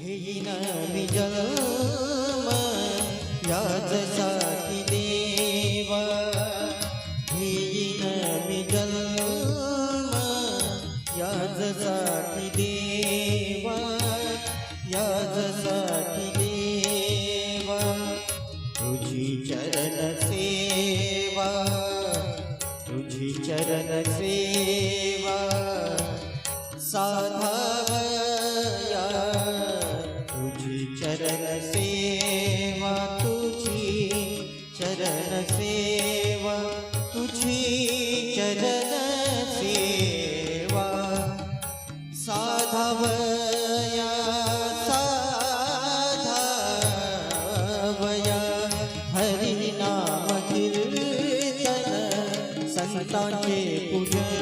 घेईन मी जन्म याचसाठी देवा. घेईन मी जन्म याचसाठी देवा. याचसाठी देवा. तुझी चरण सेवा तुझी चरण सेवा. साधा सेवा तुझी चरण सेवा तुझी चरण सेवा साधवया साधवया हरिनाम कीर्तन संतांचे पूजन